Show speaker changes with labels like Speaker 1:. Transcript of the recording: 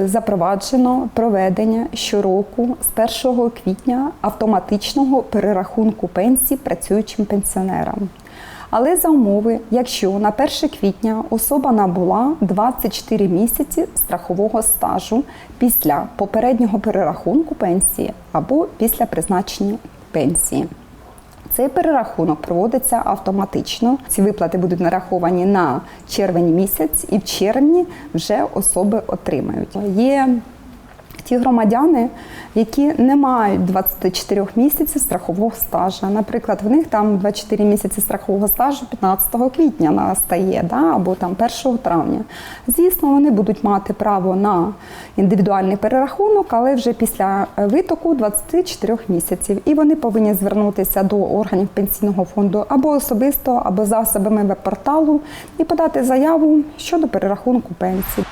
Speaker 1: Запроваджено проведення щороку з 1 квітня автоматичного перерахунку пенсій працюючим пенсіонерам. Але за умови, якщо на 1 квітня особа набула 24 місяці страхового стажу після попереднього перерахунку пенсії або після призначення пенсії. Цей перерахунок проводиться автоматично. Ці виплати будуть нараховані на червень місяць, і в червні вже особи отримають. Є ті громадяни, які не мають 24 місяців страхового стажу. Наприклад, в них там 24 місяці страхового стажу 15 квітня настає, да, або там 1 травня. Звісно, вони будуть мати право на індивідуальний перерахунок, але вже після витоку 24 місяців. І вони повинні звернутися до органів пенсійного фонду або особисто, або засобами веб-порталу і подати заяву щодо перерахунку пенсії.